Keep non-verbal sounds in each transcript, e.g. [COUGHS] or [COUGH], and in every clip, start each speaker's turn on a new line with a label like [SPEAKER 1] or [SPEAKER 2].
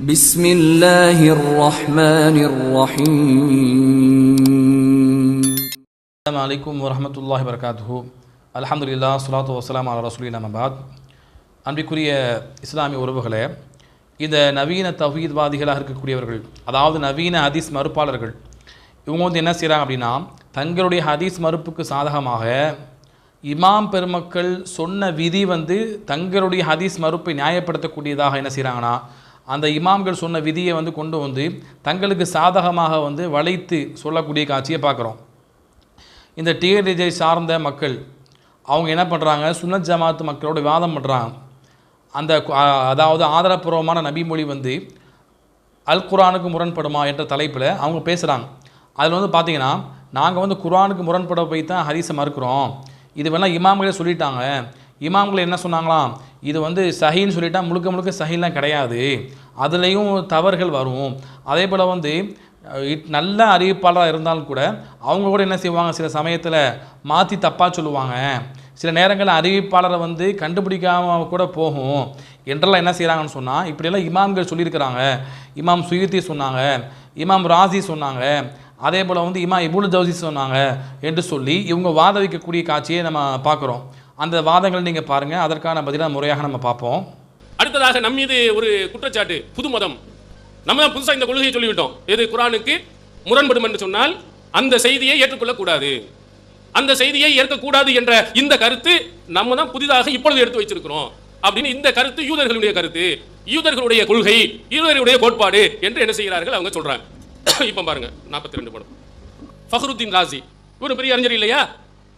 [SPEAKER 1] بسم الله الرحمن الرحيم
[SPEAKER 2] அஸ்ஸலாமு அலைக்கும் வரஹ்மத்துல்லாஹி வரகாத்துஹு அல்ஹம்துலில்லாஹ் ஸலாத்து வஸ்ஸலாம் அலா ரசூலில்லாஹ் மபாத் அன்பிற்குரிய இஸ்லாமிய உறவுகளே இந்த நவீன தவீத்வாதிகளாக இருக்கக்கூடியவர்கள் அதாவது நவீன ஹதீஸ் மறுப்பாளர்கள் இவங்க வந்து என்ன செய்கிறாங்க அப்படின்னா தங்களுடைய ஹதீஸ் மறுப்புக்கு சாதகமாக இமாம் பெருமக்கள் சொன்ன விதி வந்து தங்களுடைய ஹதீஸ் மறுப்பை நியாயப்படுத்தக்கூடியதாக என்ன செய்கிறாங்கன்னா அந்த இமாம்கள் சொன்ன விதியை வந்து கொண்டு வந்து தங்களுக்கு சாதகமாக வந்து வளைத்து சொல்லக்கூடிய காட்சியை பார்க்குறோம். இந்த டிஎன்டிஜை சார்ந்த மக்கள் அவங்க என்ன பண்ணுறாங்க சுன்னத் ஜமாத் மக்களோட வாதம் பண்ணுறாங்க அந்த அதாவது ஆதாரப்பூர்வமான நபிமொழி வந்து அல் குரானுக்கு முரண்படுமா என்ற தலைப்பில் அவங்க பேசுகிறாங்க அதில் வந்து பார்த்தீங்கன்னா நாங்கள் வந்து குரானுக்கு முரண்பட போய் தான் ஹரிசை மறுக்கிறோம். இது வேணால் இமாம்களே சொல்லிட்டாங்க. இமாம்கள் என்ன சொன்னாங்களாம்? இது வந்து சஹின்னு சொல்லிட்டா முழுக்க முழுக்க சஹிலாம் கிடையாது. அதுலேயும் தவறுகள் வரும். அதே போல் வந்து இட்- நல்ல அறிவிப்பாளராக இருந்தாலும் கூட அவங்க கூட என்ன செய்வாங்க? சில சமயத்தில் மாற்றி தப்பாக சொல்லுவாங்க. சில நேரங்களில் அறிவிப்பாளரை வந்து கண்டுபிடிக்காம கூட போகும். என்றெல்லாம் என்ன செய்கிறாங்கன்னு சொன்னால் இப்படியெல்லாம் இமாம்கள் சொல்லியிருக்கிறாங்க. இமாம் சுயுத்தி சொன்னாங்க. இமாம் ராசி சொன்னாங்க. அதே போல் வந்து இமாம் இபுல் ஜவுசி சொன்னாங்க. என்று சொல்லி இவங்க வாத வைக்கக்கூடிய காட்சியை நம்ம பார்க்குறோம். அந்த வாதங்களை நீங்கள் பாருங்கள் அதற்கான பதிலாக முறையாக நம்ம பார்ப்போம்.
[SPEAKER 3] அடுத்ததாக நம் மீது ஒரு குற்றச்சாட்டு புது மதம் நம்ம தான் புதுசாக இந்த கொள்கையை சொல்லிவிட்டோம். எது? குரானுக்கு முரண்படும் என்று சொன்னால் அந்த செய்தியை ஏற்றுக்கொள்ளக்கூடாது. அந்த செய்தியை ஏற்கக்கூடாது என்ற இந்த கருத்து நம்ம தான் புதிதாக இப்பொழுது எடுத்து வச்சிருக்கிறோம் அப்படின்னு இந்த கருத்து யூதர்களுடைய கருத்து. யூதர்களுடைய கொள்கை யூதர்களுடைய கோட்பாடு என்று என்ன செய்கிறார்கள்? அவங்க சொல்றாங்க. [COUGHS] இப்போ பாருங்க நாற்பத்தி ரெண்டு படம். ஃபஹருத்தீன் ராசி இவர் பெரிய அறிஞர் இல்லையா?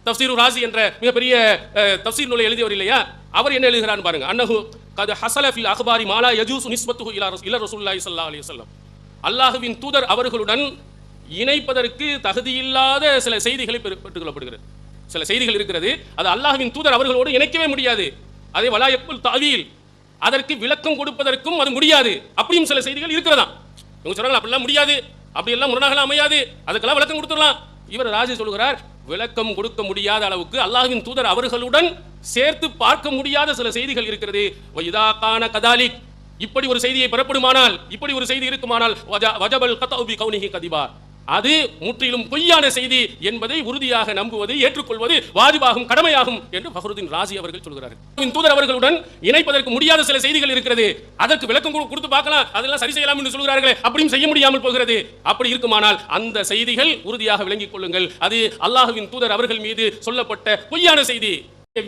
[SPEAKER 3] தப்சீரு ராசி என்ற மிகப்பெரிய தப்சீர் நூலை எழுதியவர் இல்லையா? அவர் என்ன எழுதுகிறான்னு பாருங்க. அன்னஹு கது ஹசல ஃபில் அக்பாரி மாலா யஜூஸ் நிஸ்பத்துஹு இலா ரஸ் இலா ரசூலுல்லாஹி ஸல்லல்லாஹு அலைஹி வஸல்லம். தூதர் அவர்களுடன் இணைப்பதற்கு தகுதியில்லாத சில செய்திகளை பெறு- பெற்றுக்கொள்ளப்படுகிறது. சில செய்திகள் இருக்கிறது. அது அல்லாஹுவின் தூதர் அவர்களோடு இணைக்கவே முடியாது. அதே வலா தாவியில் அதற்கு விளக்கம் கொடுப்பதற்கும் அது முடியாது. அப்படியும் சில செய்திகள் இருக்கிறதா இவங்க சொல்றாங்க அப்படிலாம் முடியாது. அப்படி எல்லாம் அமையாது. அதுக்கெல்லாம் விளக்கம் கொடுத்துடலாம். இவர் ராஜி சொல்கிறார் விளக்கம் கொடுக்க முடியாத அளவுக்கு அல்லாஹின் தூதர் அவர்களுடன் சேர்த்து பார்க்க முடியாத சில செய்திகள் இருக்கிறது. வைதா கதாலிக். இப்படி ஒரு செய்தியை பெறப்படுமானால் இப்படி ஒரு செய்தி இருக்குமானால் வஜபல் கத்தௌ கதிபா. அது முற்றிலும் பொய்யான செய்தி என்பதை உறுதியாக நம்புவது ஏற்றுக்கொள்வது வாஜிபாகும் கடமையாகும் என்று ஃபஹருதீன் ராசி அவர்கள் சொல்கிறார்கள். தூதர் அவர்களுடன் இணைப்பதற்கு முடியாத சில செய்திகள் இருக்கிறது. அதற்கு விளக்கம் கொடுத்து பார்க்கலாம். அதெல்லாம் சரி செய்யலாம் என்று சொல்கிறார்களே. அப்படியும் செய்ய முடியாமல் போகிறது. அப்படி இருக்குமானால் அந்த செய்திகள் உறுதியாக விளங்கிக் கொள்ளுங்கள். அது அல்லாஹ்வின் தூதர் அவர்கள் மீது சொல்லப்பட்ட பொய்யான செய்தி.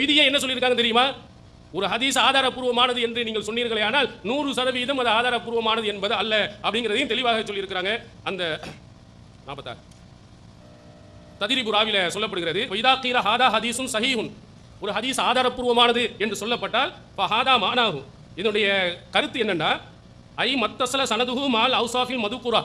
[SPEAKER 3] விதியை என்ன சொல்லியிருக்காங்க தெரியுமா? ஒரு ஹதீஸ் ஆதாரப்பூர்வமானது என்று நீங்கள் சொன்னீர்களே ஆனால் நூறு சதவீதம் அது ஆதாரப்பூர்வமானது என்பது அல்ல அப்படிங்கிறதையும் தெளிவாக சொல்லியிருக்கிறாங்க. அந்த நாற்பத்தாறு ததிரி ராவில சொல்லப்படுகிறது வைதா கீர ஹாதா ஹதீஸும் சஹீஹுன். ஒரு ஹதீஸ் ஆதாரப்பூர்வமானது என்று சொல்லப்பட்டால் இப்போ ஹாதா மானாகும் இதனுடைய கருத்து என்னன்னா ஐ மத்தசல சனதுகு மால் அவுசாஃபில் மதுபுரா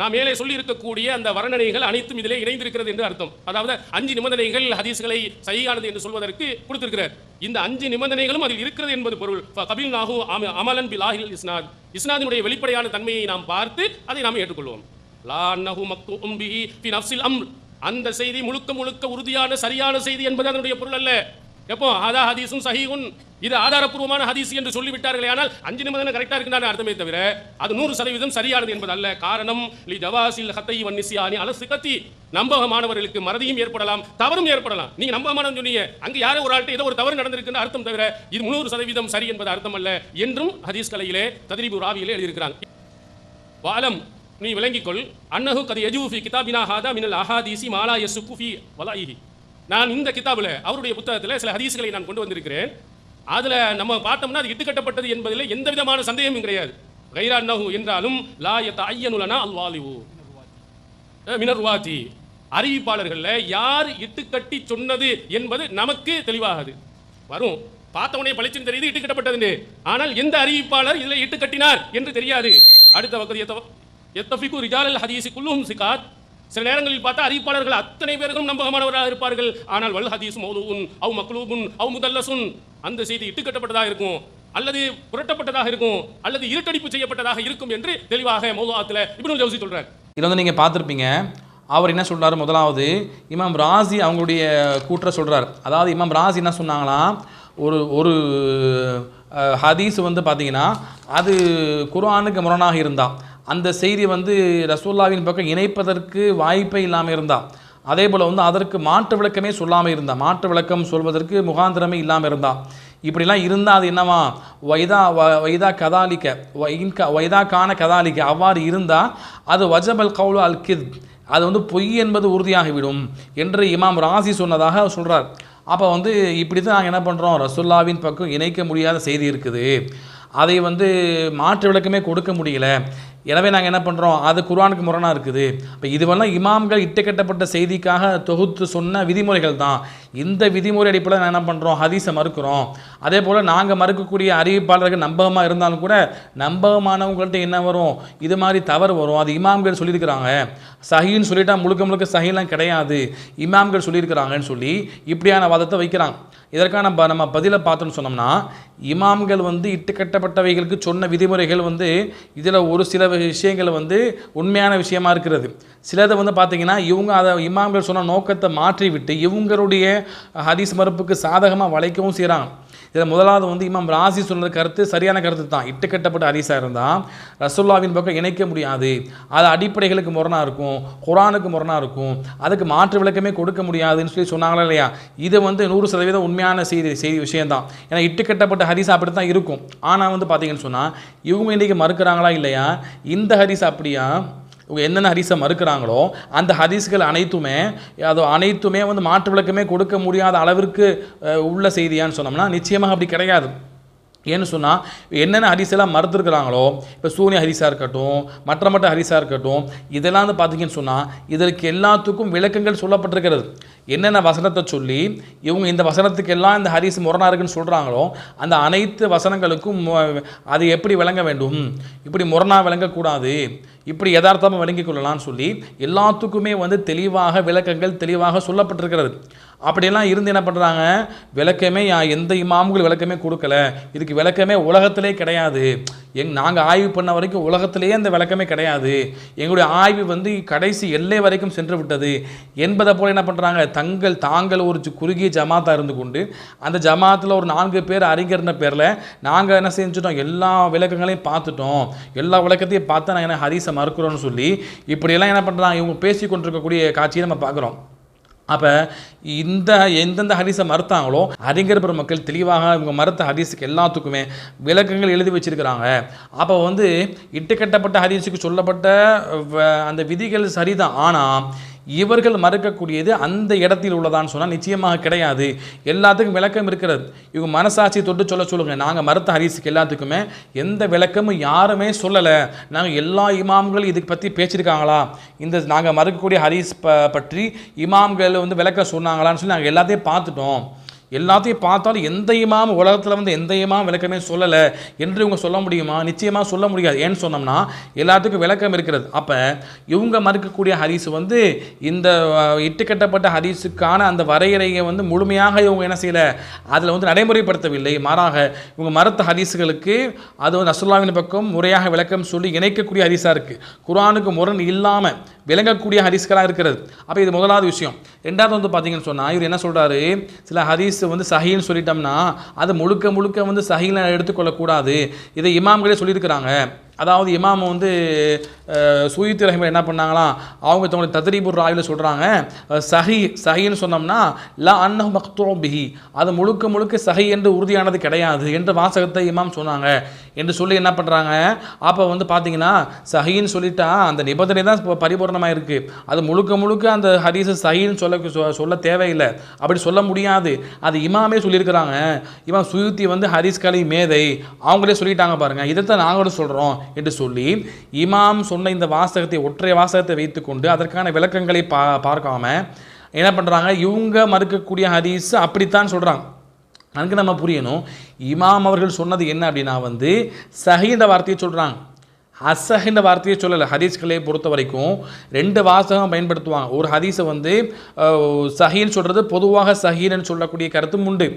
[SPEAKER 3] நான் மேலே சொல்லி இருக்கக்கூடிய அந்த வர்ணனைகள் அனைத்தும் இதிலே இணைந்திருக்கிறது என்று அர்த்தம். அதாவது அஞ்சு நிபந்தனைகள் ஹதீஸ்களை சரியானது என்று சொல்வதற்கு கொடுத்திருக்கிறார். இந்த அஞ்சு நிபந்தனைகளும் அதில் இருக்கிறது என்பது பொருள். கபில் நாகு அமலன் பில் ஆஹில் இஸ்னாத். இஸ்னாதினுடைய வெளிப்படையான தன்மையை நாம் பார்த்து அதை நாம் ஏற்றுக்கொள்வோம். லா அன்னஹு மக்தூம் பிஹி ஃபி நஃப்ஸில் அம்ர். அந்த செய்தி முழுக்க முழுக்க உறுதியான சரியான செய்தி என்பது அதனுடைய பொருள் அல்ல. எப்போ? அதா ஹதீஸும் சஹீஹுன். இது ஆதாரப்பூர்வமான ஹதீஸ் என்று சொல்லிவிட்டார்களே ஆனால் அஞ்சு நிமிடம் கரெக்டாக இருக்குன்னு அர்த்தமே தவிர அது நூறு சதவீதம் சரியானது என்பது அல்ல. காரணம் லி ஜவாசில் ஹத்தை வன்னிசியானி அலசு கத்தி நம்பகமானவர்களுக்கு மறதியும் ஏற்படலாம் தவறும் ஏற்படலாம். நீங்க நம்பகமானவன் சொன்னீங்க. அங்க யாரோ ஒரு ஆள்கிட்ட ஏதோ ஒரு தவறு நடந்திருக்குன்னு அர்த்தம் தவிர இது முன்னூறு சதவீதம் சரி என்பது அர்த்தம் அல்ல. என்றும் ஹதீஸ் கலையிலே ததிரிபு ராவியிலே எழுதியிருக்கிறாங்க. வாலம் நீ விளங்கிக்கொள். அன்னஹு கது யஜூஃபி கிதாபினா ஹாதா மினல் அஹாதீசி மாலா யசுக்கு ஃபி வலாயிஹி நான் இந்த கிதாபில் அவருடைய புத்தகத்தில் சில ஹதீஸ்களை நான் கொண்டு வந்திருக்கிறேன். அதில் நம்ம பார்த்தோம்னா அது இட்டுக்கட்டப்பட்டது என்பதில் எந்த விதமான சந்தேகமும் கிடையாது. கைரா அன்னஹு என்றாலும் லா யத்த ஐயனுலனா அல்வாலிவு மினர்வாதி அறிவிப்பாளர்கள்ல யார் இட்டுக்கட்டி சொன்னது என்பது நமக்கு தெளிவாகாது. வரும். பார்த்தவனே பளிச்சுன்னு தெரியுது இட்டுக்கட்டப்பட்டது ஆனால் எந்த அறிவிப்பாளர் இதில் இட்டுக்கட்டினார் என்று தெரியாது. அடுத்த பகுதியை எத்தஃபிக்கு ரிஜாலல் ஹதீசி குல்லுஹும் சிகாத். சில நேரங்களில் பார்த்தா அறிவிப்பாளர்கள் அத்தனை பேர்களும் நம்பகமானவராக இருப்பார்கள். ஆனால் வல் ஹதீஸ் மௌதுன் அவ் மக்லூபுன் அவ் முதல்லசுன். அந்த செய்தி இட்டுக்கட்டப்பட்டதாக இருக்கும். அல்லது புரட்டப்பட்டதாக இருக்கும். அல்லது இருட்டடிப்பு செய்யப்பட்டதாக இருக்கும் என்று தெளிவாக மௌதுஆத்தில் இப்படி ஜவுசி சொல்கிறார்
[SPEAKER 2] இதில் வந்து நீங்கள் பார்த்துருப்பீங்க. அவர் என்ன சொல்கிறார் முதலாவது இமாம் ராசி அவங்களுடைய கூற்ற சொல்கிறார் அதாவது இமாம் ராசி என்ன சொன்னாங்களா ஒரு ஒரு ஹதீஸ் வந்து பார்த்தீங்கன்னா அது குர்ஆனுக்கு முரணாக இருந்தால் அந்த செய்தி வந்து ரசூல்லாவின் பக்கம் இணைப்பதற்கு வாய்ப்பே இல்லாமல் இருந்தால் அதே போல் வந்து அதற்கு மாற்று விளக்கமே சொல்லாமல் இருந்தால் மாற்று விளக்கம் சொல்வதற்கு முகாந்திரமே இல்லாமல் இருந்தால் இப்படிலாம் இருந்தால் அது என்னவா? வைதா வ- வைதா கதாலிக்க வைன்க வைதா கான கதாலிக்க அவ்வாறு இருந்தால் அது வஜபல் கவுலு அல் கித் அது வந்து பொய் என்பது உறுதியாகிவிடும் என்று இமாம் ராசி சொன்னதாக சொல்கிறார் அப்போ வந்து இப்படி தான் நாங்கள் என்ன பண்ணுறோம் ரசுல்லாவின் பக்கம் இணைக்க முடியாத செய்தி இருக்குது. அதை வந்து மாற்று விளக்கமே கொடுக்க முடியல. எனவே நாங்கள் என்ன பண்ணுறோம் அது குர்ஆனுக்கு முரணாக இருக்குது. இப்போ இதுவெல்லாம் இமாம்கள் இட்டுக்கட்டப்பட்ட செய்திக்காக தொகுத்து சொன்ன விதிமுறைகள் தான். இந்த விதிமுறை அடிப்படையில் நான் என்ன பண்ணுறோம் ஹதீஸை மறுக்கிறோம். அதே போல் நாங்கள் மறுக்கக்கூடிய அறிவிப்பாளர்கள் நம்பகமாக இருந்தாலும் கூட நம்பகமானவங்கள்ட்ட என்ன வரும்? இது மாதிரி தவறு வரும். அது இமாம்கள் சொல்லியிருக்கிறாங்க. சஹின்னு சொல்லிட்டா முழுக்க முழுக்க சஹிலாம் கிடையாது. இமாம்கள் சொல்லியிருக்கிறாங்கன்னு சொல்லி இப்படியான வாதத்தை வைக்கிறாங்க. இதற்கான ப- நம்ம பதிலை பார்த்தோம்னு சொன்னோம்னா இமாம்கள் வந்து இட்டுக்கட்டப்பட்டவைகளுக்கு சொன்ன விதிமுறைகள் வந்து இதில் ஒரு சில விஷயங்கள் வந்து உண்மையான விஷயமா இருக்கிறது. சிலதை வந்து பார்த்தீங்கன்னா இவங்க அதை இமாம்கள் சொன்ன நோக்கத்தை மாற்றிவிட்டு இவங்களுடைய ஹதீஸ் மறுப்புக்கு சாதகமாக வளைக்கவும் செய்கிறாங்க இதில் முதலாவது வந்து இமாம் ராசி சொன்னது கருத்து சரியான கருத்து தான். இட்டுக்கட்டப்பட்ட ஹரிசாக இருந்தால் ரசுல்லாவின் பக்கம் இணைக்க முடியாது. அது அடிப்படைகளுக்கு முரணாக இருக்கும் குரானுக்கு முரணாக இருக்கும். அதுக்கு மாற்று விளக்கமே கொடுக்க முடியாதுன்னு சொல்லி சொன்னாங்களா இல்லையா? இது வந்து நூறு சதவீதம் உண்மையான செய்தி செய்தி விஷயந்தான் ஏன்னா இட்டுக்கட்டப்பட்ட ஹரிசா அப்படி தான் இருக்கும். ஆனால் வந்து பார்த்தீங்கன்னு சொன்னால் இவங்க இன்றைக்கி மறுக்கிறாங்களா இல்லையா? இந்த ஹரிசா அப்படியா? இவங்க என்னென்ன ஹதீஸை மறுக்கிறாங்களோ அந்த ஹதீஸ்கள் அனைத்துமே அது அனைத்துமே வந்து மாற்று விளக்கமே கொடுக்க முடியாத அளவிற்கு உள்ள செய்தியான்னு சொன்னோம்னா நிச்சயமாக அப்படி கிடையாது. ஏன்னு சொன்னால் என்னென்ன ஹரிசெல்லாம் மறுத்துருக்குறாங்களோ இப்போ சூனிய ஹரிசாக இருக்கட்டும் மற்ற மற்ற ஹரிசாக இருக்கட்டும் இதெல்லாம் வந்து பார்த்தீங்கன்னு சொன்னால் இதற்கு எல்லாத்துக்கும் விளக்கங்கள் சொல்லப்பட்டிருக்கிறது. என்னென்ன வசனத்தை சொல்லி இவங்க இந்த வசனத்துக்கெல்லாம் இந்த ஹரிஸ் முரணா இருக்குன்னு சொல்கிறாங்களோ அந்த அனைத்து வசனங்களுக்கும் அது எப்படி விளங்க வேண்டும்? இப்படி முரணா விளங்கக்கூடாது. இப்படி யதார்த்தமாக விளங்கிக் கொள்ளலாம்னு சொல்லி எல்லாத்துக்குமே வந்து தெளிவாக விளக்கங்கள் தெளிவாக சொல்லப்பட்டிருக்கிறது. அப்படியெல்லாம் இருந்து என்ன பண்ணுறாங்க விளக்கமே எந்த இமாம்கள் விளக்கமே கொடுக்கல. இதுக்கு விளக்கமே உலகத்திலே கிடையாது. எங் நாங்கள் ஆய்வு பண்ண வரைக்கும் உலகத்திலேயே அந்த விளக்கமே கிடையாது. எங்களுடைய ஆய்வு வந்து கடைசி எல்லை வரைக்கும் சென்று விட்டது. என்பதை போல் என்ன பண்ணுறாங்க தங்கள் தாங்கள் ஒரு குறுகிய ஜமாத்தாக இருந்து கொண்டு அந்த ஜமாத்தில் ஒரு நான்கு பேர் அறிஞர்ன பேரில் நாங்கள் என்ன செஞ்சுட்டோம்? எல்லா விளக்கங்களையும் பார்த்துட்டோம். எல்லா விளக்கத்தையும் பார்த்தா நாங்கள் என்ன ஹரிசை மறுக்கிறோம்னு சொல்லி இப்படியெல்லாம் என்ன பண்ணுறாங்க இவங்க பேசி கொண்டிருக்கக்கூடிய காட்சியை நம்ம பார்க்குறோம். அப்போ இந்த எந்தெந்த ஹரிசை மறுத்தாங்களோ அறிஞர் பெருமக்கள் தெளிவாக இவங்க மறுத்த ஹரிசுக்கு எல்லாத்துக்குமே விளக்கங்கள் எழுதி வச்சிருக்கிறாங்க. அப்போ வந்து இட்டுக்கட்டப்பட்ட ஹரிசுக்கு சொல்லப்பட்ட வ- அந்த விதிகள் சரிதான். ஆனால் இவர்கள் மறுக்கக்கூடியது அந்த இடத்தில் உள்ளதான்னு சொன்னால் நிச்சயமாக கிடையாது. எல்லாத்துக்கும் விளக்கம் இருக்கிறது. இவங்க மனசாட்சி தொட்டு சொல்ல சொல்லுங்க. நாங்கள் மறுத்த ஹதீஸுக்கு எல்லாத்துக்குமே எந்த விளக்கமும் யாருமே சொல்லலை. நாங்கள் எல்லா இமாம்களும் இதுக்கு பற்றி பேசியிருக்காங்களா? இந்த நாங்கள் மறுக்கக்கூடிய ஹரிஸ் ப பற்றி இமாம்கள் வந்து விளக்க சொன்னாங்களான்னு சொல்லி நாங்கள் எல்லாத்தையும் பார்த்துட்டோம். எல்லாத்தையும் பார்த்தாலும் எந்த இமாம் உலகத்தில் வந்து எந்த இமாம் விளக்கமே சொல்லலை. என்று இவங்க சொல்ல முடியுமா? நிச்சயமாக சொல்ல முடியாது. ஏன்னு சொன்னோம்னா எல்லாத்துக்கும் விளக்கம் இருக்கிறது. அப்போ இவங்க மறுக்கக்கூடிய ஹதீஸ் வந்து இந்த இட்டுக்கட்டப்பட்ட ஹரிஸுக்கான அந்த வரையறையை வந்து முழுமையாக இவங்க என்ன செய்யலை அதில் வந்து நடைமுறைப்படுத்தவில்லை. மாறாக இவங்க மறுத்த ஹரிசுகளுக்கு அது வந்து அசுல்லாவின் பக்கம் முறையாக விளக்கம் சொல்லி இணைக்கக்கூடிய ஹரிசாக இருக்குது குரானுக்கு முரண் இல்லாமல் விளங்கக்கூடிய ஹதீஸ்களாக இருக்கிறது. அப்போ இது முதலாவது விஷயம். ரெண்டாவது வந்து பார்த்தீங்கன்னு சொன்னால் இவர் என்ன சொல்கிறாரு சில ஹரிஸ் ஹதீஸ் வந்து சஹின்னு சொல்லிட்டோம்னா அது முழுக்க முழுக்க வந்து சஹின்னு எடுத்துக்கொள்ளக்கூடாது. இதை இமாம்களே சொல்லியிருக்கிறாங்க. அதாவது இமாம் வந்து சுயித்து ரஹிமர் என்ன பண்ணாங்களாம்? அவங்க தங்களுடைய தத்ரீபுர் ராயில் சொல்கிறாங்க சஹி சஹின்னு சொன்னோம்னா லா அன்னஹு மக்தூ பிஹி. அது முழுக்க முழுக்க சஹி என்று உறுதியானது கிடையாது என்ற வாசகத்தை இமாம் சொன்னாங்க. என்று சொல்லி என்ன பண்ணுறாங்க அப்போ வந்து பார்த்தீங்கன்னா சஹின்னு சொல்லிட்டா அந்த நிபந்தனை தான் இப்போ பரிபூர்ணமாக இருக்குது அது முழுக்க முழுக்க அந்த ஹரிசு சஹின்னு சொல்ல சொ- சொல்ல தேவையில்லை. அப்படி சொல்ல முடியாது. அது இமாமே சொல்லியிருக்கிறாங்க. இமாம் சுயுத்தி வந்து ஹதீஸ் கலை மேதை. அவங்களே சொல்லிட்டாங்க பாருங்கள் இதைத்தான் நாங்களும் சொல்கிறோம் என்று சொல்லி இமாம் சொன்ன இந்த வாசகத்தை ஒற்றை வாசகத்தை வைத்துக்கொண்டு அதற்கான விளக்கங்களை பா பார்க்காம என்ன பண்ணுறாங்க இவங்க மறுக்கக்கூடிய ஹதீஸ் அப்படித்தான் சொல்கிறாங்க அதுக்கு நம்ம புரியணும். இமாம் அவர்கள் சொன்னது என்ன அப்படின்னா வந்து சகிந்த வார்த்தையை சொல்கிறாங்க அசஹின்ற வார்த்தையை சொல்லலை. ஹதீஸ்களை பொறுத்த வரைக்கும் ரெண்டு வாசகம் பயன்படுத்துவாங்க. ஒரு ஹதீஸை வந்து சஹீன்னு சொல்கிறது பொதுவாக சஹீன்னு சொல்லக்கூடிய கருத்தும் உண்டு.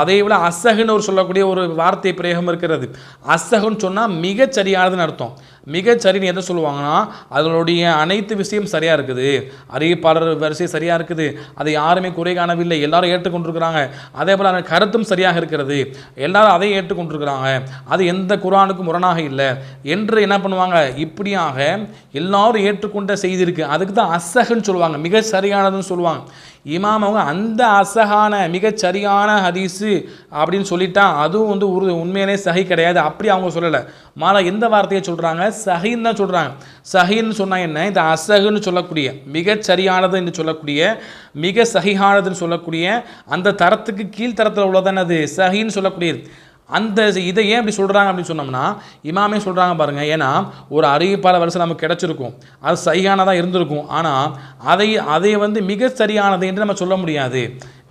[SPEAKER 2] அதே அதை விட அசஹுன்னு ஒரு சொல்லக்கூடிய ஒரு வார்த்தை பிரயோகம் இருக்கிறது. அசஹுன்னு சொன்னால் மிகச் சரியானதுன்னு அர்த்தம். மிகச்சரின்னு எதை சொல்லுவாங்கன்னா அதனுடைய அனைத்து விஷயம் சரியாக இருக்குது. அறிவிப்பாளர் வரிசை சரியாக இருக்குது. அதை யாருமே குறை காணவில்லை. எல்லாரும் ஏற்றுக்கொண்டிருக்கிறாங்க. அதே போல் அதன் கருத்தும் சரியாக இருக்கிறது. எல்லாரும் அதை ஏற்றுக்கொண்டிருக்கிறாங்க. அது எந்த குரானுக்கும் முரணாக இல்லை. என்று என்ன பண்ணுவாங்க? இப்படியாக எல்லாரும் ஏற்றுக்கொண்ட செய்தி இருக்குது அதுக்கு தான் அசகுன்னு சொல்லுவாங்க. மிக சரியானதுன்னு சொல்லுவாங்க. இமாம் அவங்க அந்த அசகான மிகச்சரியான ஹதீஸு அப்படின்னு சொல்லிட்டா அதுவும் வந்து உரு உண்மையிலே சஹி கிடையாது. அப்படி அவங்க சொல்லலை. மாலா எந்த வார்த்தையை சொல்கிறாங்க சஹின்னு தான் சொல்கிறாங்க சஹின்னு சொன்னால் என்ன? இந்த அசகுன்னு சொல்லக்கூடிய மிகச்சரியானது என்று சொல்லக்கூடிய மிக சஹிஹானதுன்னு சொல்லக்கூடிய அந்த தரத்துக்கு கீழ்த்தரத்தில் உள்ளதானே அது? சஹின்னு சொல்லக்கூடியது. அந்த இதை ஏன் அப்படி சொல்கிறாங்க அப்படின்னு சொன்னோம்னா இமாமே சொல்கிறாங்க பாருங்கள் ஏன்னா ஒரு அறிவிப்பாளர் வரிசை நமக்கு கிடச்சிருக்கும். அது சரியானதாக இருந்திருக்கும். ஆனால் அதை அதை வந்து மிக சரியானது என்று நம்ம சொல்ல முடியாது.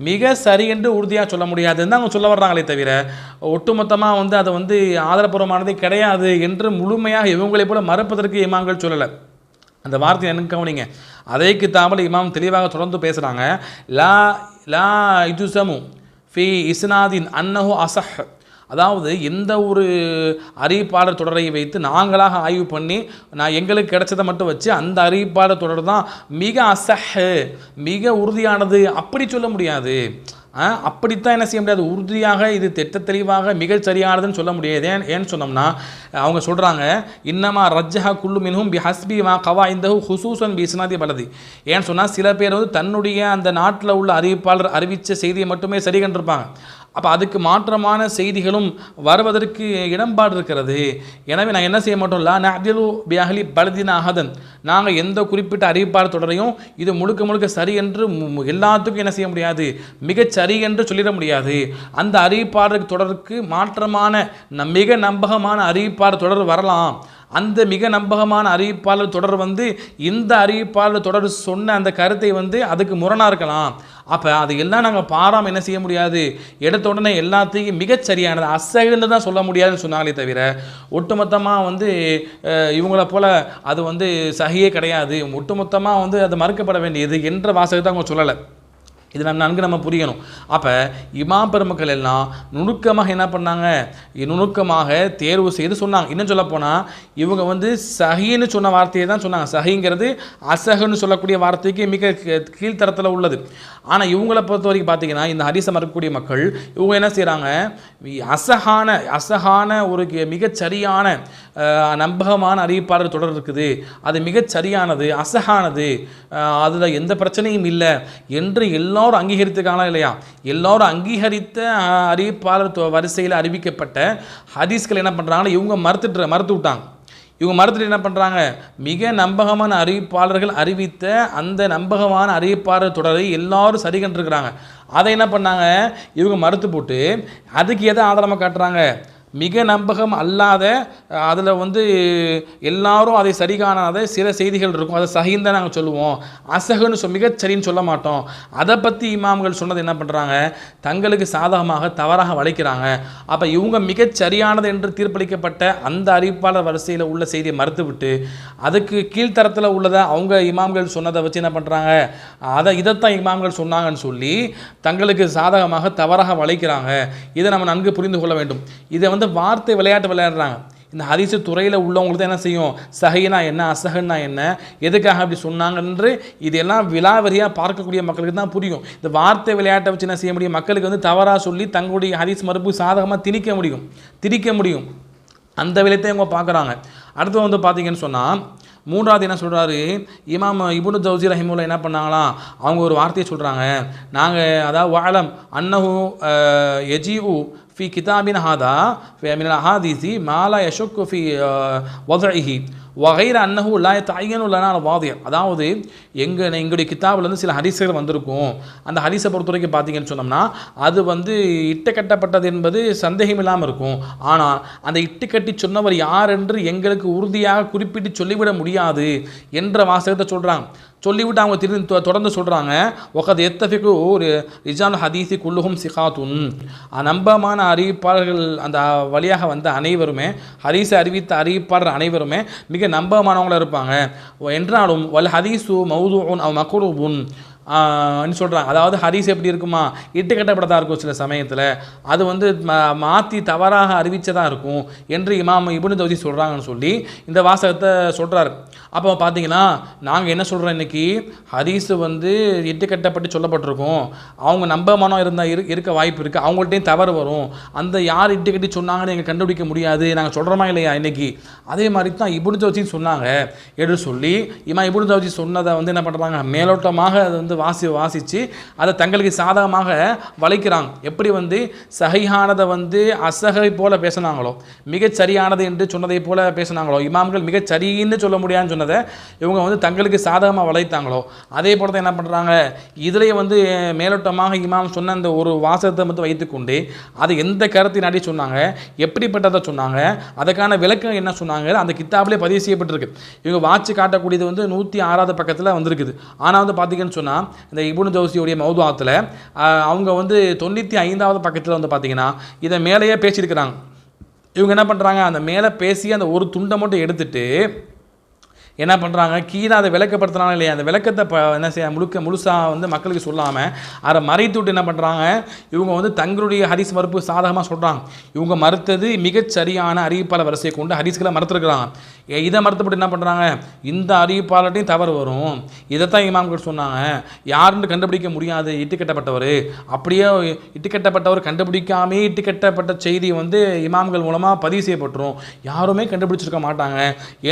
[SPEAKER 2] மிக சரி என்று உறுதியாக சொல்ல முடியாதுன்னு தான் அவங்க சொல்ல வர்றாங்களே தவிர ஒட்டுமொத்தமாக வந்து அதை வந்து ஆதாரபூர்வமானதே கிடையாது என்று முழுமையாக இவங்களை போல மறுப்பதற்கு இமாம்கள் சொல்லலை. அந்த வார்த்தை எனக்கு கவனிங்க. அதே கித்தாமல் இமாம் தெளிவாக தொடர்ந்து பேசுகிறாங்க லா லா இதுசமு ஃபி இஸ்னாதின் அன்னஹு அசஹ் அதாவது எந்த ஒரு அறிவிப்பாளர் தொடரை வைத்து நாங்களாக ஆய்வு பண்ணி நான் எங்களுக்கு கிடைச்சதை மட்டும் வச்சு அந்த அறிவிப்பாளர் தொடர் தான் மிக அசஹ் மிக உறுதியானது. அப்படி சொல்ல முடியாது. அப்படித்தான் என்ன செய்ய முடியாது. உறுதியாக இது திட்ட தெளிவாக மிகச் சரியானதுன்னு சொல்ல முடியாது. ஏன் ஏன்னு சொன்னோம்னா அவங்க சொல்கிறாங்க இன்னமா ரஜ்ஜஹா குல்லு மின்ஹும் பி ஹஸ்பி மா கவா இந்த ஹுசூசன் பி இஸ்னாதி பலதி. ஏன்னு சொன்னால் சில பேர் வந்து தன்னுடைய அந்த நாட்டில் உள்ள அறிவிப்பாளர் அறிவித்த செய்தியை மட்டுமே சரி கண்டிருப்பாங்க. அப்போ அதுக்கு மாற்றமான செய்திகளும் வருவதற்கு இடம்பாடு இருக்கிறது. எனவே நான் என்ன செய்ய மாட்டோம்? லா நஅதிலு பி பலதின அகதன் நாங்கள் எந்த குறிப்பிட்ட அறிவிப்பாளர் தொடரையும் இது முழுக்க முழுக்க சரி என்று மு- எல்லாத்துக்கும் என்ன செய்ய முடியாது? மிகச் சரி என்று சொல்லிட முடியாது. அந்த அறிவிப்பாளர் தொடருக்கு மாற்றமான மிக நம்பகமான அறிவிப்பாளர் தொடர் வரலாம். அந்த மிக நம்பகமான அறிவிப்பாளர் தொடர் வந்து இந்த அறிவிப்பாளர் தொடர் சொன்ன அந்த கருத்தை வந்து அதுக்கு முரணாக இருக்கலாம். அப்போ அது எல்லாம் நாங்கள் பாராமல் என்ன செய்ய முடியாது? எடுத்த உடனே எல்லாத்தையும் மிகச் சரியானது அசகுன்னு தான் சொல்ல முடியாதுன்னு சொன்னாங்களே தவிர ஒட்டுமொத்தமாக வந்து இவங்களை இவங்கள அது வந்து சகியே கிடையாது. ஒட்டுமொத்தமாக வந்து அது மறுக்கப்பட வேண்டியது என்ற வாசகத்தை அவங்க சொல்லலை. இது நம்ம நன்கு நம்ம புரியணும். அப்போ இமாம் பெருமக்கள் எல்லாம் நுணுக்கமாக என்ன பண்ணாங்க? நுணுக்கமாக தேர்வு செய்து சொன்னாங்க. இன்னும் சொல்ல போனால் இவங்க வந்து சஹின்னு சொன்ன வார்த்தையை தான் சொன்னாங்க. சஹிங்கிறது அசகுன்னு சொல்லக்கூடிய வார்த்தைக்கு மிக கீ- கீழ்த்தரத்தில் உள்ளது. ஆனால் இவங்களை பொறுத்த வரைக்கும் பார்த்தீங்கன்னா இந்த ஹரிசம் இருக்கக்கூடிய மக்கள் இவங்க என்ன செய்கிறாங்க அசகான அசகான ஒரு மிகச்சரியான சரியான நம்பகமான அறிவிப்பாளர் தொடர் இருக்குது. அது மிகச்சரியானது அசகானது அதில் எந்த பிரச்சனையும் இல்லை. என்று எல்லாரும் அங்கீகரித்துக்காங்களா இல்லையா? எல்லாரும் அங்கீகரித்த அறிவிப்பாளர் தொ- வரிசையில் அறிவிக்கப்பட்ட ஹதீஸ்கள் என்ன பண்ணுறாங்கன்னா இவங்க மறுத்துட்டு மறுத்து விட்டாங்க. இவங்க மறுத்துட்டு என்ன பண்ணுறாங்க மிக நம்பகமான அறிவிப்பாளர்கள் அறிவித்த அந்த நம்பகமான அறிவிப்பாளர் தொடரை எல்லாரும் சரி கண்டுருக்கிறாங்க. அதை என்ன பண்ணாங்க? இவங்க மறுத்து போட்டு அதுக்கு எதை ஆதாரமாக காட்டுறாங்க? மிக நம்பகம் அல்லாத அதில் வந்து எல்லாரும் அதை சரி காணாத சில செய்திகள் இருக்கும். அதை சகிந்த நாங்கள் சொல்லுவோம். அசகுன்னு சொல் மிகச்சரின்னு சொல்ல மாட்டோம். அதை பற்றி இமாம்கள் சொன்னது என்ன பண்ணுறாங்க தங்களுக்கு சாதகமாக தவறாக வளைக்கிறாங்க. அப்போ இவங்க மிகச்சரியானது என்று தீர்ப்பளிக்கப்பட்ட அந்த அறிவிப்பாளர் வரிசையில் உள்ள செய்தியை மறுத்துவிட்டு அதுக்கு கீழ்த்தரத்தில் உள்ளதை அவங்க இமாம்கள் சொன்னதை வச்சு என்ன பண்ணுறாங்க அதை இதைத்தான் இமாம்கள் சொன்னாங்கன்னு சொல்லி தங்களுக்கு சாதகமாக தவறாக வளைக்கிறாங்க. இதை நம்ம நன்கு புரிந்து கொள்ள வேண்டும். இதை வந்து வார்த்தை விளையாட்டு விளையாடுறாங்க. இந்த ஹதீஸு துறையில் உள்ளவங்களுக்கு தான் என்ன செய்யும்? சகைனா என்ன அசகன்னா என்ன? எதுக்காக அப்படி சொன்னாங்கன்று இதெல்லாம் விலாவரியாக பார்க்கக்கூடிய மக்களுக்கு தான் புரியும். இந்த வார்த்தை விளையாட்டை வச்சு என்ன செய்ய முடியும்? மக்களுக்கு வந்து தவறாக சொல்லி தங்களுடைய ஹதீஸ் மறுப்பு சாதகமாக திணிக்க முடியும். திணிக்க முடியும். அந்த விலையத்தை அவங்க பார்க்குறாங்க. அடுத்து வந்து பார்த்தீங்கன்னு சொன்னால் மூன்றாவது என்ன சொல்கிறாரு இமாம் இபுனு ஜவுசி ரஹிமுல்லா என்ன பண்ணாங்களாம் அவங்க ஒரு வார்த்தையை சொல்கிறாங்க நாங்கள் அதாவது வாழம் அன்னஹு எஜிஉ ஃபி கிதாபின் ஹாதா மின் அஹாதீசி மாலா யஷுக்கு ஃபி வதஇஹி வகைர அன்னஹு லா தாயனு லனா வாதியம் அதாவது எங்கள் எங்களுடைய கித்தாபில் சில ஹரிசுகள் வந்திருக்கும். அந்த ஹரிசை பொறுத்த வரைக்கும் பார்த்தீங்கன்னு சொன்னோம்னா அது வந்து இட்டு கட்டப்பட்டது என்பது சந்தேகம் இல்லாமல் இருக்கும். ஆனால் அந்த இட்டு கட்டி சொன்னவர் யார் என்று எங்களுக்கு உறுதியாக குறிப்பிட்டு சொல்லிவிட முடியாது என்ற வாசகத்தை சொல்கிறாங்க சொல்லிவிட்டு அவங்க திரும்பி தொடர்ந்து சொல்கிறாங்க ஒகது எத்தஃபிக்கு ஒரு ரிஜான் ஹதீசி குல்லுகும் சிகாத்துன். நம்பமான அறிவிப்பாளர்கள் அந்த வழியாக வந்த அனைவருமே ஹதீஸை அறிவித்த அறிவிப்பாளர் அனைவருமே மிக நம்பமானவங்களாக இருப்பாங்க. என்றாலும் வல் ஹதீஸு மௌதுஉன் அவ் மக்ரூபுன். ஆஹ் சொல்கிறாங்க அதாவது ஹரிஸ் எப்படி இருக்குமா? இட்டு கட்டப்பட்டதாக இருக்கும் சில சமயத்தில். அது வந்து மாற்றி தவறாக அறிவிச்சதாக இருக்கும் என்று இமாம் இபுனு தௌசி சொல்கிறாங்கன்னு சொல்லி இந்த வாசகத்தை சொல்கிறாரு அப்போ பார்த்தீங்கன்னா நாங்கள் என்ன சொல்கிறோம் இன்னைக்கு? ஹதீஸ் வந்து இட்டு கட்டப்பட்டு சொல்லப்பட்டிருக்கும். அவங்க நம்ப மனம் இருந்தால் இரு இருக்க வாய்ப்பு இருக்குது அவங்கள்ட்டையும் தவறு வரும். அந்த யார் இட்டு கட்டி சொன்னாங்கன்னு எங்கள் கண்டுபிடிக்க முடியாது. நாங்கள் சொல்கிறோமா இல்லையா இன்னைக்கு? அதே மாதிரி தான் இபுனு தௌசின்னு சொன்னாங்க. என்று சொல்லி இமா இபுனு தௌசி சொன்னதை வந்து என்ன பண்ணுறாங்க மேலோட்டமாக அது வந்து வாசி வாசித்து அதை தங்களுக்கு சாதகமாக வளைக்கிறாங்க. எப்படி வந்து சகையானதை வந்து அசகை போல பேசினாங்களோ மிகச் சரியானது என்று சொன்னதை போல பேசினாங்களோ இமாம்கள் மிகச் சரின்னு சொல்ல முடியாதுன்னு சொன்னதை இவங்க வந்து தங்களுக்கு சாதகமாக வளைத்தாங்களோ அதே போல தான் என்ன பண்ணுறாங்க இதிலேயே வந்து மேலோட்டமாக இமாம் சொன்ன அந்த ஒரு வாசகத்தை மட்டும் வைத்துக்கொண்டு அது எந்த கருத்தின் அடி சொன்னாங்க எப்படிப்பட்டதை சொன்னாங்க அதுக்கான விளக்கம் என்ன சொன்னாங்க அந்த கித்தாபிலே பதிவு செய்யப்பட்டிருக்கு. இவங்க வாட்சி காட்டக்கூடியது வந்து நூற்றி ஆறாவது பக்கத்தில் வந்திருக்குது. ஆனால் வந்து பார்த்தீங்கன்னு சொன்னால் இந்த இபுனு ஜோசியுடைய மௌதுவாத்தில் அவங்க வந்து தொண்ணூற்றி ஐந்தாவது பக்கத்தில் வந்து பார்த்தீங்கன்னா இதை மேலேயே பேசியிருக்கிறாங்க. இவங்க என்ன பண்ணுறாங்க அந்த மேலே பேசி அந்த ஒரு துண்டை மட்டும் எடுத்துட்டு என்ன பண்ணுறாங்க கீழே அதை விளக்கப்படுத்துகிறாங்க இல்லையா? அந்த விளக்கத்தை ப என்ன செய்ய முழுக்க முழுசாக வந்து மக்களுக்கு சொல்லாமல் அதை மறைத்து விட்டு என்ன பண்ணுறாங்க இவங்க வந்து தங்களுடைய ஹரிஸ் மறுப்பு சாதகமாக சொல்கிறாங்க இவங்க மறுத்தது மிகச் சரியான அறிவிப்பாளர் வரிசையை கொண்டு ஹரிஸ்களை மறுத்துருக்குறாங்க. இதை மறுத்தப்பட்டு என்ன பண்ணுறாங்க இந்த அறிவிப்பாளர்கிட்டையும் தவறு வரும். இதைத்தான் இமாம்கள் சொன்னாங்க. யாருன்னு கண்டுபிடிக்க முடியாது இட்டுக்கட்டப்பட்டவர். அப்படியே இட்டுக்கட்டப்பட்டவர் கண்டுபிடிக்காமே இட்டுக்கட்டப்பட்ட செய்தி வந்து இமாம்கள் மூலமாக பதிவு செய்யப்பட்டுரும். யாருமே கண்டுபிடிச்சிருக்க மாட்டாங்க.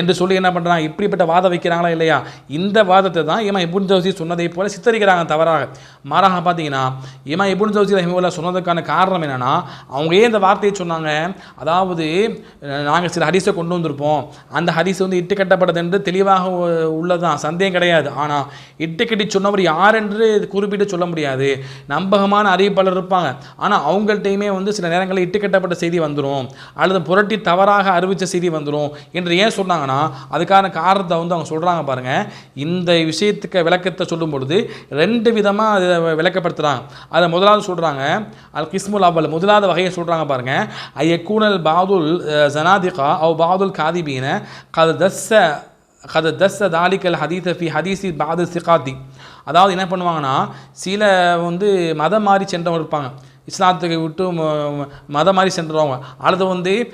[SPEAKER 2] என்று சொல்லி என்ன பண்ணுறாங்க இப்படிப்பட்ட வாதம் வைக்கிறாங்களா இல்லையா? இந்த வாதத்தை தான் இமா இபுன் ஜவுசி சொன்னதை போல சித்தரிக்கிறாங்க தவறாக. மாறாக பார்த்தீங்கன்னா இமா இபுன் ஜவுசி ரஹிமுல்லா சொன்னதுக்கான காரணம் என்னென்னா அவங்க ஏன் இந்த வார்த்தையை சொன்னாங்க? அதாவது நாங்கள் சில ஹரிஸை கொண்டு வந்திருப்போம். அந்த ஹரிஸ் வந்து இட்டு கட்டப்பட்டது என்று தெளிவாக உள்ளதான் உள்ளதுதான். சந்தேகம் கிடையாது. ஆனால் இட்டு கட்டி சொன்னவர் யார் என்று குறிப்பிட்டு சொல்ல முடியாது. நம்பகமான அறிவிப்பாளர் இருப்பாங்க. ஆனால் அவங்கள்ட்டையுமே வந்து சில நேரங்களில் இட்டு கட்டப்பட்ட செய்தி வந்துடும் அல்லது புரட்டி தவறாக அறிவித்த செய்தி வந்துடும் என்று ஏன் சொன்னாங்கன்னா அதுக்கான காரணம் காரணத்தை வந்து அவங்க சொல்கிறாங்க பாருங்க. இந்த விஷயத்துக்கு விளக்கத்தை சொல்லும் பொழுது ரெண்டு விதமாக அதை விளக்கப்படுத்துகிறாங்க அதை முதலாவது சொல்கிறாங்க அல் கிஸ்முல் அவ்வல் முதலாவது வகையை சொல்கிறாங்க பாருங்க. ஐயக்கூனல் பாதுல் ஜனாதிகா அவ் பாதுல் காதிபீன கது தஸ்ஸ கது தஸ்ஸ தாலிக்கல் ஹதீத ஃபி ஹதீசி பாது சிகாதி. அதாவது என்ன பண்ணுவாங்கன்னா சில வந்து மதம் மாறி சென்றவங்க இருப்பாங்க. இஸ்லாத்துக்கு விட்டு ம- மதம் மாதிரி சென்றவங்க. அல்லது வந்து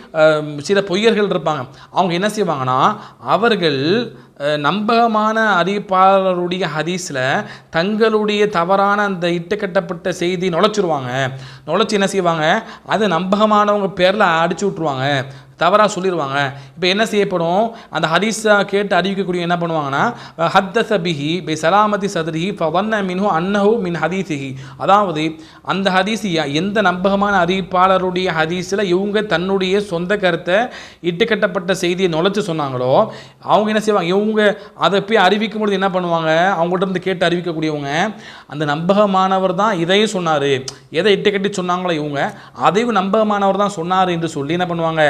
[SPEAKER 2] சில பொய்யர்கள் இருப்பாங்க. அவங்க என்ன செய்வாங்கன்னா அவர்கள் நம்பகமான அறிவிப்பாளருடைய ஹதீஸில் தங்களுடைய தவறான அந்த இட்டுக்கட்டப்பட்ட செய்தி நுழைச்சிருவாங்க. நுழைச்சி என்ன செய்வாங்க? அது நம்பகமானவங்க பேரில் அடிச்சு விட்ருவாங்க தவறாக சொல்லிடுவாங்க இப்போ என்ன செய்யப்படும்? அந்த ஹதீஸை கேட்டு அறிவிக்கக்கூடிய என்ன பண்ணுவாங்கன்னா ஹத்தச பிஹி பை சலாமதி சதுரிஹி ஃபவன்ன மின்ஹு அன்னஹு மின் ஹதீசிஹி அதாவது அந்த ஹதீஸ் எந்த நம்பகமான அறிவிப்பாளருடைய ஹதீஸில் இவங்க தன்னுடைய சொந்த கருத்தை இட்டுக்கட்டப்பட்ட செய்தியை நுழைச்சி சொன்னாங்களோ அவங்க என்ன செய்வாங்க? இவங்க அதை போய் அறிவிக்கும் பொழுது என்ன பண்ணுவாங்க? அவங்கள்ட்ட இருந்து கேட்டு அறிவிக்கக்கூடியவங்க அந்த நம்பகமானவர் தான் இதையும் சொன்னார். எதை இட்டுக்கட்டி சொன்னாங்களோ இவங்க அதையும் நம்பகமானவர் தான் சொன்னார் என்று சொல்லி என்ன பண்ணுவாங்க?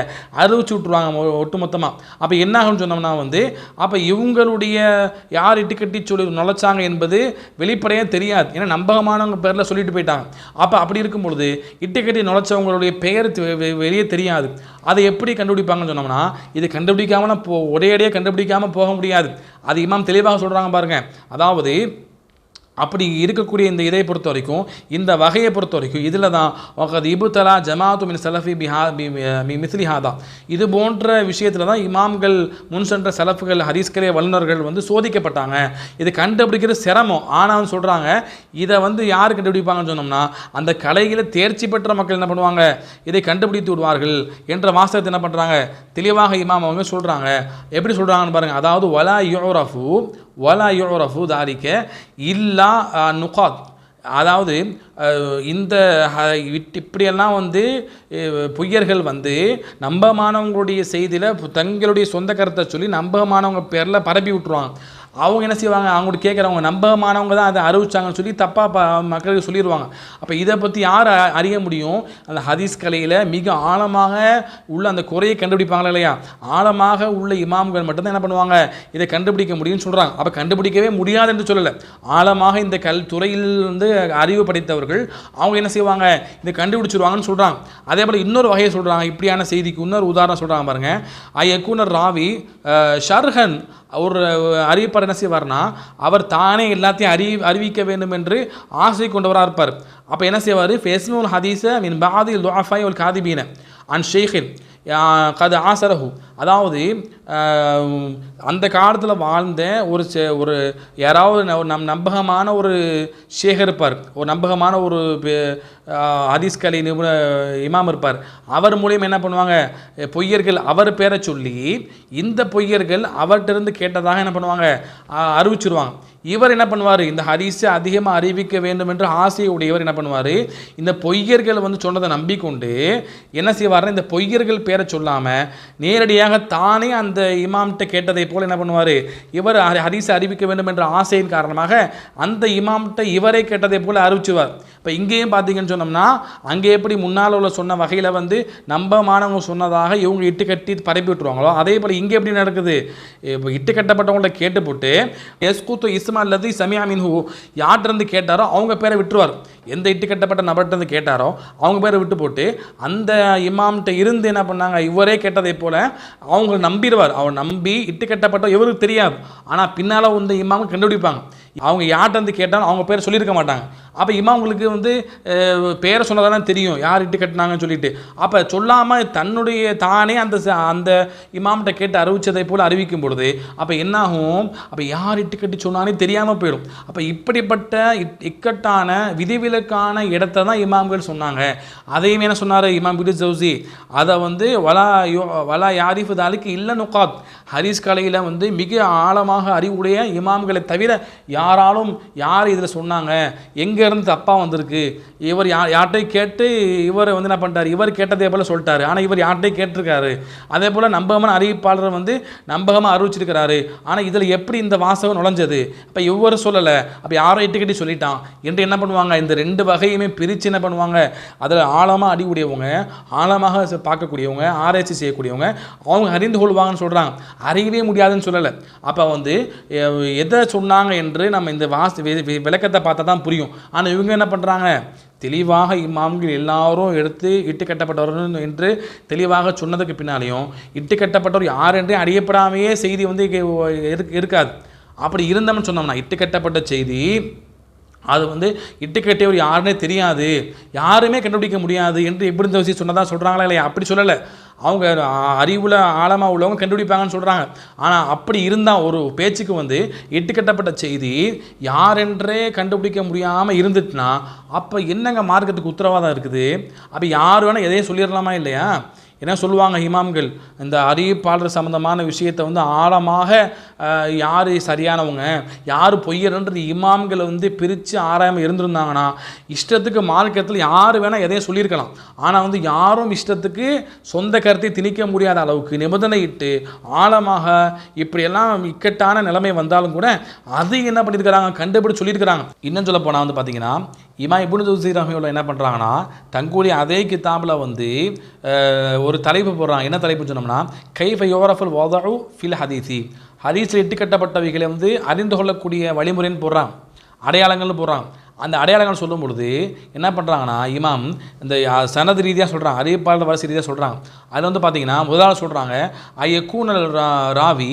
[SPEAKER 2] அறிவிச்சு விட்ருவாங்க ஒட்டு ஒட்டுமொத்தமாக அப்போ என்ன ஆகும்னு சொன்னோம்னா வந்து அப்போ இவங்களுடைய யார் இட்டுக்கட்டி சொல்லி நுழைச்சாங்க என்பது வெளிப்படையாக தெரியாது. ஏன்னா நம்பகமானவங்க பேரில் சொல்லிட்டு போயிட்டாங்க. அப்போ அப்படி இருக்கும் பொழுது இட்டுக்கட்டி நுழைச்சவங்களுடைய பெயர் வெளியே தெரியாது. அதை எப்படி கண்டுபிடிப்பாங்கன்னு சொன்னோம்னா இது கண்டுபிடிக்காமல் போ ஒரே கண்டுபிடிக்காமல் போக முடியாது. அது இமாம் தெளிவாக சொல்கிறாங்க பாருங்கள் அதாவது அப்படி இருக்கக்கூடிய இந்த இதை பொறுத்த வரைக்கும் இந்த வகையை பொறுத்த வரைக்கும் இதில் தான் ஒகது இபுத்தலா ஜமாத்து மின் சலஃபி பிஹா பி- மி மிஸ்லிஹாதா இது போன்ற விஷயத்தில் தான் இமாம்கள் முன் சென்ற சலஃபுகள் ஹதீஸ்கரே வல்லுநர்கள் வந்து சோதிக்கப்பட்டாங்க. இது கண்டுபிடிக்கிறது சிரமம். ஆனால் சொல்கிறாங்க இதை வந்து யார் கண்டுபிடிப்பாங்கன்னு சொன்னோம்னா அந்த கலையில் தேர்ச்சி பெற்ற மக்கள் என்ன பண்ணுவாங்க? இதை கண்டுபிடித்து விடுவார்கள் என்ற வாசகத்தை என்ன பண்ணுறாங்க தெளிவாக இமாம் அவங்க சொல்கிறாங்க எப்படி சொல்கிறாங்கன்னு பாருங்கள் அதாவது வலா யோரஃபு வலா யுரஃபு தாரிக்க இல்லா நுகாத். அதாவது இந்த இட்- இப்படியெல்லாம் வந்து பொய்யர்கள் வந்து நம்பமானவங்களுடைய செய்தியில் தங்களுடைய சொந்த கருத்தை சொல்லி நம்பகமானவங்க பேரில் பரப்பி விட்ருவாங்க அவங்க என்ன செய்வாங்க? அவங்கள்ட்ட கேட்குறவங்க நம்பகமானவங்க தான் அதை அறிவிச்சாங்கன்னு சொல்லி தப்பாக ப மக்களுக்கு சொல்லிடுவாங்க அப்போ இதை பற்றி யார் அறிய முடியும்? அந்த ஹதீஸ் கலையில் மிக ஆழமாக உள்ள அந்த குறையை கண்டுபிடிப்பாங்களா இல்லையா? ஆழமாக உள்ள இமாம்கள் மட்டும்தான் என்ன பண்ணுவாங்க? இதை கண்டுபிடிக்க முடியும்னு சொல்கிறாங்க அப்போ கண்டுபிடிக்கவே முடியாது என்று சொல்லலை. ஆழமாக இந்த கல் துறையில் வந்து அறிவு படைத்தவர்கள் அவங்க என்ன செய்வாங்க? இதை கண்டுபிடிச்சிருவாங்கன்னு சொல்கிறாங்க அதே போல் இன்னொரு வகையை சொல்கிறாங்க இப்படியான செய்திக்கு இன்னொரு உதாரணம் சொல்கிறாங்க பாருங்கள் ஐ எக்குனர் ராவி ஷர்ஹன் ஒரு அறிவிப்பார் என்ன செய்வார்னா அவர் தானே எல்லாத்தையும் அறி அறிவிக்க வேண்டும் என்று ஆசை கொண்டவராக இருப்பார். அப்போ என்ன செய்வார்? ஃபேஸ்முல் ஹதீஸ மின் பாதி லுஆஃபாய் உல் காதிபீன. அன் ஷேஹின் கது ஆசரஹு. அதாவது அந்த காலத்தில் வாழ்ந்த ஒரு ஒரு யாராவது ஒரு நம் நம்பகமான ஒரு ஷேக் இருப்பார். ஒரு நம்பகமான ஒரு பெ- நிபுண இமாம் இருப்பார். அவர் மூலியம் என்ன பண்ணுவாங்க? பொய்யர்கள் அவர் பேரை சொல்லி இந்த பொய்யர்கள் அவர்கிட்ட இருந்து கேட்டதாக என்ன பண்ணுவாங்க? அறிவிச்சிருவாங்க. இவர் என்ன பண்ணுவார்? இந்த ஹரிசை அதிகமாக அறிவிக்க வேண்டும் என்று ஆசையுடையவர் என்ன பண்ணுவார்? இந்த பொய்யர்கள் வந்து சொன்னதை நம்பிக்கொண்டு என்ன செய்வார்னா இந்த பொய்யர்கள் பேரை சொல்லாமல் நேரடியாக தானே அந்த இமாம்கிட்ட கேட்டதை போல் என்ன பண்ணுவார்? இவர் ஹரிசை அறிவிக்க வேண்டும் என்ற ஆசையின் காரணமாக அந்த இமாம்கிட்ட இவரே கேட்டதை போல் அறிவிச்சுவார். இப்போ இங்கேயும் பார்த்தீங்கன்னு சொன்னோம்னா அங்கே எப்படி முன்னால் உள்ள சொன்ன வகையில் வந்து நம்பமானவங்க சொன்னதாக இவங்க இட்டு கட்டி பரப்பி விட்டுருவாங்களோ அதே போல் இங்கே எப்படி நடக்குது? இப்போ இட்டு கட்டப்பட்டவங்கள்ட்ட கேட்டு போட்டு எஸ்கூத்து இஸ்மா அல்லது சமியா மின்ஹூ யார்கிட்டருந்து கேட்டாரோ அவங்க பேரை விட்டுருவார். எந்த இட்டு கட்டப்பட்ட நபர்கிட்ட இருந்து கேட்டாரோ அவங்க பேரை விட்டு போட்டு அந்த இமாம்கிட்ட இருந்து என்ன பண்ணாங்க? இவரே கேட்டதை போல் அவங்களை நம்பிடுவார். அவர் நம்பி இட்டு கட்டப்பட்ட இவருக்கு தெரியாது. ஆனால் பின்னால் வந்து இமாம் கண்டுபிடிப்பாங்க. அவங்க யார்கிட்ட இருந்து கேட்டாலும் அவங்க பேரை சொல்லியிருக்க மாட்டாங்க. அப்போ இமாம்களுக்கு வந்து பேரை சொன்னதானே தெரியும். யார் இட்டு கட்டினாங்கன்னு சொல்லிட்டு. அப்போ சொல்லாமல் தன்னுடைய தானே அந்த ச- அந்த இமாம்கிட்ட கேட்டு அறிவித்ததை போல் அறிவிக்கும் பொழுது அப்போ என்னாகும்? அப்போ யார் இட்டு கட்டி சொன்னானே தெரியாமல் போயிடும். அப்போ இப்படிப்பட்ட இக்கட்டான விதிவிலக்கான இடத்தை தான் இமாம்கள் சொன்னாங்க. அதையும் என்ன சொன்னார் இமாம் பிடி ஜவுசி அதை வந்து வலா யோ வலா யாரிஃபு தாலிக்கு இல்லை நுகாத். ஹரிஸ் கலையில் வந்து மிக ஆழமாக அறிவுடைய இமாம்களை தவிர யாராலும் யார் இதில் சொன்னாங்க? எங்கேருந்து தப்பாக வந்திருக்கு? இவர் யா யார்கிட்டையும் கேட்டு இவர் வந்து என்ன பண்ணிட்டார்? இவர் கேட்டதே போல் சொல்லிட்டாரு. ஆனால் இவர் யார்கிட்டையும் கேட்டிருக்காரு? அதே போல் நம்பகமான அறிவிப்பாளர் வந்து நம்பகமாக அறிவிச்சிருக்கிறாரு. ஆனால் இதில் எப்படி இந்த வாசகம் நுழைஞ்சது? இப்போ இவர் சொல்லலை. அப்போ யாரோ இட்டு கட்டி சொல்லிட்டான். என்று என்ன பண்ணுவாங்க? இந்த ரெண்டு வகையுமே பிரித்து என்ன பண்ணுவாங்க? அதில் ஆழமாக அடிக்கூடியவங்க ஆழமாக பார்க்கக்கூடியவங்க ஆராய்ச்சி செய்யக்கூடியவங்க அவங்க அறிந்து கொள்வாங்கன்னு சொல்கிறாங்க அறியவே முடியாதுன்னு சொல்லலை. அப்போ வந்து எதை சொன்னாங்க என்று நம்ம இந்த வாசி வி- விளக்கத்தை பார்த்தா தான் புரியும். ஆனால் இவங்க என்ன பண்ணுறாங்க தெளிவாக இம்மாம்கள் எல்லாரும் எடுத்து இட்டு கட்டப்பட்டவர் என்று தெளிவாக சொன்னதுக்கு பின்னாலேயும் இட்டு கட்டப்பட்டவர் யார் என்றே அறியப்படாமையே செய்தி வந்து இருக்காது. அப்படி இருந்தோம்னு சொன்னோம்னா இட்டு கட்டப்பட்ட செய்தி அது வந்து இட்டு கட்டியவர் யாருன்னே தெரியாது. யாருமே கண்டுபிடிக்க முடியாது என்று எப்படி இந்த விஷயம் சொன்னதாக சொல்கிறாங்களா இல்லையா? அப்படி சொல்லலை. அவங்க அறிவில் ஆழமாக உள்ளவங்க கண்டுபிடிப்பாங்கன்னு சொல்கிறாங்க ஆனால் அப்படி இருந்தால் ஒரு பேச்சுக்கு வந்து இட்டுக்கட்டப்பட்ட செய்தி யாரென்றே கண்டுபிடிக்க முடியாமல் இருந்துட்டுனா அப்போ என்னங்க மார்க்கத்துக்கு உத்தரவாதம் இருக்குது? அப்போ யார் வேணால் எதையும் சொல்லிடலாமா இல்லையா? ஏன்னா சொல்லுவாங்க இமாம்கள்? இந்த அறிவிப்பாளர் சம்மந்தமான விஷயத்தை வந்து ஆழமாக யார் சரியானவங்க? யார் பொய்யர்ன்றது இமாம்களை வந்து பிரித்து ஆராயாமல் இருந்திருந்தாங்கன்னா இஷ்டத்துக்கு மார்க்கத்தில் யார் வேணால் எதையும் சொல்லியிருக்கலாம். ஆனால் வந்து யாரும் இஷ்டத்துக்கு சொந்த கருத்தை திணிக்க முடியாத அளவுக்கு நிபந்தனையிட்டு ஆழமாக இப்படியெல்லாம் இக்கட்டான நிலைமை வந்தாலும் கூட அது என்ன பண்ணியிருக்கிறாங்க? கண்டுபிடிச்சு சொல்லியிருக்கிறாங்க. இன்னும் சொல்ல போனால் வந்து பார்த்தீங்கன்னா இமா இபுனு ஜூசி ரஹிமுல்லா என்ன பண்ணுறாங்கன்னா தங்களுடைய அதே கித்தாபில் வந்து ஒரு தலைப்பு போடுறாங்க. என்ன தலைப்பு சொன்னோம்னா கைஃப யோரஃபுல் வாது ஃபில் ஹதீசி. ஹதீஸில் இட்டுக்கட்டப்பட்டவைகளை வந்து அறிந்து கொள்ளக்கூடிய வழிமுறைன்னு போடுறான் அடையாளங்கள்னு போடுறான் அந்த அடையாளங்கள் சொல்லும் பொழுது என்ன பண்ணுறாங்கன்னா இமாம் இந்த சனது ரீதியாக சொல்கிறாங்க அறிவிப்பாளர் வரிசை ரீதியாக சொல்கிறாங்க அதில் வந்து பார்த்தீங்கன்னா முதலாளர் சொல்கிறாங்க ஐயக்கூனல் ராவி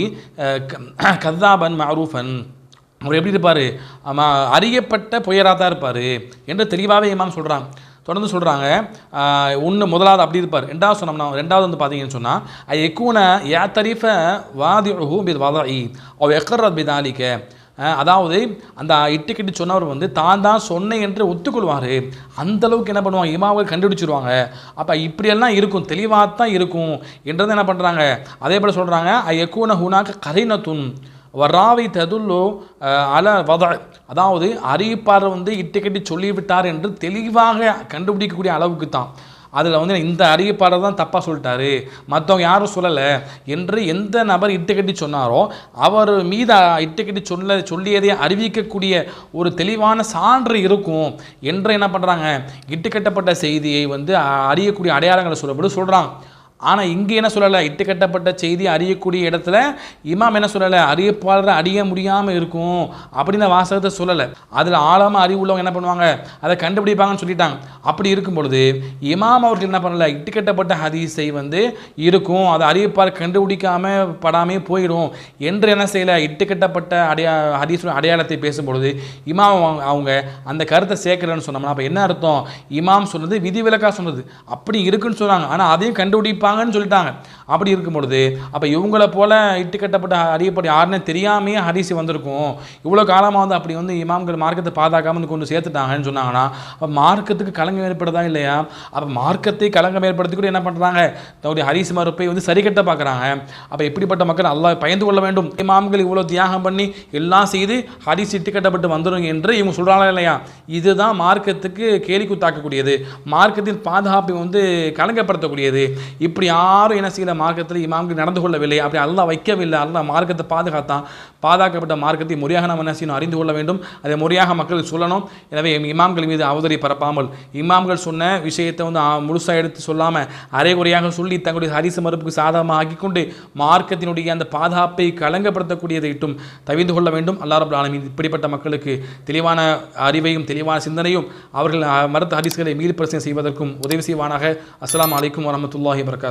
[SPEAKER 2] க- கத்தாபன் மரூஃபன் அவர் எப்படி இருப்பார்? அறியப்பட்ட புயராக தான் இருப்பார் என்று தெளிவாகவே இமாம் சொல்கிறான் தொடர்ந்து சொல்கிறாங்க ஒன்று முதலாவது அப்படி இருப்பார். ரெண்டாவது சொன்னோம்னா ரெண்டாவது வந்து பார்த்தீங்கன்னு சொன்னால் ஐ எக்கூன யா தரீஃப வாதி பித் வாதி அவ எக்கர்ரத் பிதாலிக்க அதாவது அந்த இட்டுக்கிட்டு சொன்னவர் வந்து தான் தான் சொன்னேன் என்று ஒத்துக்கொள்வார். அந்த அளவுக்கு என்ன பண்ணுவாங்க? இமாவை கண்டுபிடிச்சிருவாங்க. அப்போ இப்படியெல்லாம் இருக்கும் தெளிவாக தான் இருக்கும் என்றது என்ன பண்ணுறாங்க அதே போல் சொல்கிறாங்க ஐ எக்கூன ஹுனாக்க துன் வராவை ததுல்லோ அல வத அதாவது அறிவிப்பாளர் வந்து இட்டுக்கட்டி சொல்லிவிட்டார் என்று தெளிவாக கண்டுபிடிக்கக்கூடிய அளவுக்கு தான். அதில் வந்து இந்த அறிவிப்பாளர் தான் தப்பாக சொல்லிட்டாரு. மற்றவங்க யாரும் சொல்லலை என்று எந்த நபர் இட்டுக்கட்டி சொன்னாரோ அவர் மீது இட்டுக்கட்டி சொல்ல சொல்லியதை அறிவிக்கக்கூடிய ஒரு தெளிவான சான்று இருக்கும் என்று என்ன பண்ணுறாங்க இட்டுக்கட்டப்பட்ட செய்தியை வந்து அறியக்கூடிய அடையாளங்களை சொல்லப்பட்டு சொல்கிறாங்க ஆனால் இங்கே என்ன சொல்லலை? இட்டுக்கட்டப்பட்ட செய்தி அறியக்கூடிய இடத்துல இமாம் என்ன சொல்லலை? அறிவிப்பாளரை அறிய முடியாமல் இருக்கும் அப்படின்னு வாசகத்தை சொல்லலை. அதில் ஆழமாக அறிவு உள்ளவங்க என்ன பண்ணுவாங்க? அதை கண்டுபிடிப்பாங்கன்னு சொல்லிட்டாங்க. அப்படி இருக்கும் பொழுது இமாம் அவர்கள் என்ன பண்ணலை? இட்டு கட்டப்பட்ட ஹதீஸை வந்து இருக்கும். அதை அறிவிப்பாளர் கண்டுபிடிக்காம படாமே போயிடும். என்று என்ன செய்யலை? இட்டு கட்டப்பட்ட அடையா ஹதீஸ் அடையாளத்தை பேசும்பொழுது இமாம் அவங்க- அவங்க அந்த கருத்தை சேர்க்கிறேன்னு சொன்னோம்னா அப்போ என்ன அர்த்தம்? இமாம் சொன்னது விதிவிலக்காக சொன்னது. அப்படி இருக்குன்னு சொன்னாங்க. ஆனால் அதையும் இருப்பாங்கன்னு சொல்லிட்டாங்க. அப்படி இருக்கும் பொழுது அப்போ இவங்கள போல இட்டுக்கட்டப்பட்ட அறியப்பட்ட யாருன்னு தெரியாமையே ஹரிசி வந்திருக்கும். இவ்வளோ காலமாக வந்து அப்படி வந்து இமாம்கள் மார்க்கத்தை பாதுகாக்காம வந்து கொண்டு சேர்த்துட்டாங்கன்னு சொன்னாங்கன்னா அப்போ மார்க்கத்துக்கு களங்கம் ஏற்படுதா இல்லையா? அப்போ மார்க்கத்தை களங்கம் ஏற்படுத்தி கூட என்ன பண்ணுறாங்க தன்னுடைய ஹரிசி மறுப்பை வந்து சரி கட்ட பார்க்குறாங்க அப்போ எப்படிப்பட்ட மக்கள் நல்லா பயந்து கொள்ள வேண்டும்? இமாம்கள் இவ்வளோ தியாகம் பண்ணி எல்லாம் செய்து ஹரிஸ் இட்டுக்கட்டப்பட்டு வந்துடும் என்று இவங்க சொல்கிறாங்களா இல்லையா? இதுதான் மார்க்கத்துக்கு கேலி குத்தாக்கக்கூடியது மார்க்கத்தின் பாதுகாப்பை வந்து கலங்கப்படுத்தக்கூடியது இப்படி யாரும் என்ன செய்யல? மார்க்கத்தில் இமாம்கள் நடந்து கொள்ளவில்லை. அப்படி அல்லா வைக்கவில்லை. அல்லா மார்க்கத்தை பாதுகாத்தான். பாதுகாக்கப்பட்ட மார்க்கத்தை முறையாக நம்ம என்ன செய்யணும்? அறிந்து கொள்ள வேண்டும். அதை முறையாக மக்கள் சொல்லணும். எனவே இமாம்கள் மீது அவதரி பரப்பாமல் இமாம்கள் சொன்ன விஷயத்தை வந்து முழுசாக எடுத்து சொல்லாமல் அரைகுறையாக சொல்லி தங்களுடைய ஹரிச மறுப்புக்கு சாதகமாக ஆக்கிக்கொண்டு மார்க்கத்தினுடைய அந்த பாதுகாப்பை களங்கப்படுத்தக்கூடியதை இட்டும் தவிர்த்து கொள்ள வேண்டும். அல்லா ரபுல் ஆலமீன் இப்படிப்பட்ட மக்களுக்கு தெளிவான அறிவையும் தெளிவான சிந்தனையும் அவர்கள் மருத்துவ ஹரிசுகளை மீள் பிரச்சனை செய்வதற்கும் உதவி செய்வானாக. அஸ்லாம் அலைக்கும் வரமத்துல்லாஹி வரகாத்